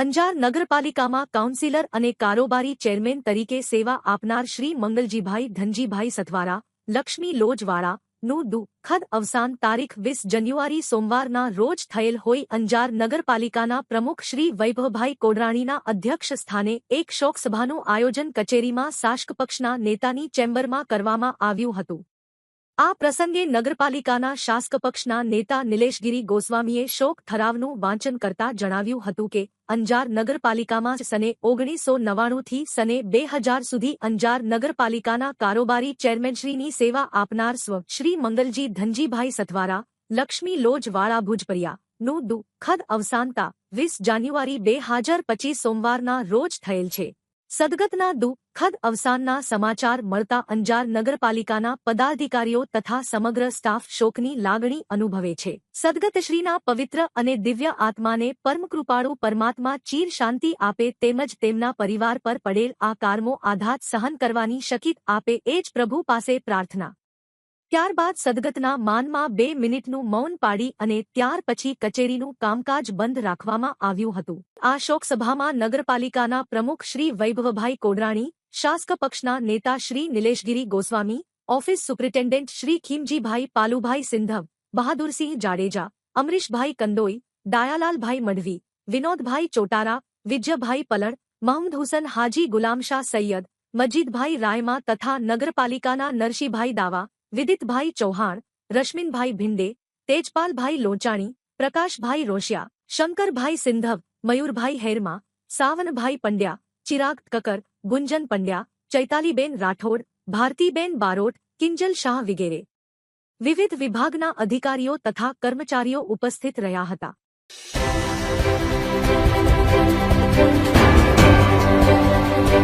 અંજાર નગરપાલિકામાં કાઉન્સિલર અને કારોબારી ચેરમેન તરીકે સેવા આપનાર શ્રી મંગલજીભાઈ ધનજીભાઈ સથવારા, લક્ષ્મી લોજવાળા નું દુઃખદ અવસાન તારીખ વીસ જાન્યુઆરી સોમવારના રોજ થયેલ હોય અંજાર નગરપાલિકાના પ્રમુખ શ્રી વૈભવભાઈ કોડરાણીના અધ્યક્ષ સ્થાને એક શોકસભાનું આયોજન કચેરીમાં શાસક પક્ષના નેતાની ચેમ્બરમાં કરવામાં આવ્યું હતું. આ પ્રસંગે નગરપાલિકાના શાસક પક્ષના નેતા નિલેશગીરી ગોસ્વામીએ શોક ઠરાવનું વાંચન કરતા જણાવ્યું હતું કે, અંજાર નગરપાલિકામાં સને ઓગણીસો નવ્વાણુંથી સને બે હજાર સુધી અંજાર નગરપાલિકાના કારોબારી ચેરમેનશ્રીની સેવા આપનાર સ્વ શ્રી મંગલજી ધનજીભાઈ સથવારા, લક્ષ્મી લોજવાળા ભુજપરિયા, નું દુઃખદ અવસાનતા વીસ જાન્યુઆરી બે હજાર પચીસ સોમવારના રોજ થયેલ છે. સદગતના દુઃખદ અવસાનના સમાચાર મળતા અંજાર નગરપાલિકાના પદાધિકારીઓ તથા સમગ્ર સ્ટાફ શોકની લાગણી અનુભવે છે. સદગતશ્રીના પવિત્ર અને દિવ્ય આત્માને પરમકૃપાળુ પરમાત્મા ચીર શાંતિ આપે તેમજ તેમના પરિવાર પર પડેલ આ કારમો આઘાત સહન કરવાની શકિત આપે એ જ પ્રભુ પાસે પ્રાર્થના. ત્યારબાદ સદગતના માનમાં બે મિનિટનું મૌન પાડી અને ત્યાર પછી કચેરીનું કામકાજ બંધ રાખવામાં આવ્યું હતું. આ શોકસભામાં નગરપાલિકાના પ્રમુખ શ્રી વૈભવભાઈ કોડરાણી, શાસક પક્ષના નેતા શ્રી નિલેશગીરી ગોસ્વામી, ઓફિસ સુપ્રિન્ટેન્ડન્ટ શ્રી ખીમજીભાઈ પાલુભાઈ સિંધવ, બહાદુરસિંહ જાડેજા, અમરીશભાઈ કંદોઈ, ડાયાલાલભાઈ મઢવી, વિનોદભાઈ ચોટારા, વિજયભાઈ પલળ, મહમદ હુસન હાજી ગુલામશાહ સૈયદ, મજીદભાઈ રાયમા તથા નગરપાલિકાના નરશીભાઈ દાવા વિદિતભાઈ ચૌહાણ, રશ્મિનભાઈ ભિંડે, તેજપાલભાઈ લોચાણી, પ્રકાશભાઈ રોશિયા, શંકરભાઈ સિંધવ, મયુરભાઈ હેરમા, સાવનભાઈ પંડ્યા, ચિરાગ કકર ગુંજન પંડ્યા, ચૈતાલીબેન રાઠોડ, ભારતીબેન બારોટ, કિંજલ શાહ વિગેરે. વિવિધ વિભાગના અધિકારીઓ તથા કર્મચારીઓ ઉપસ્થિત રહ્યા હતા.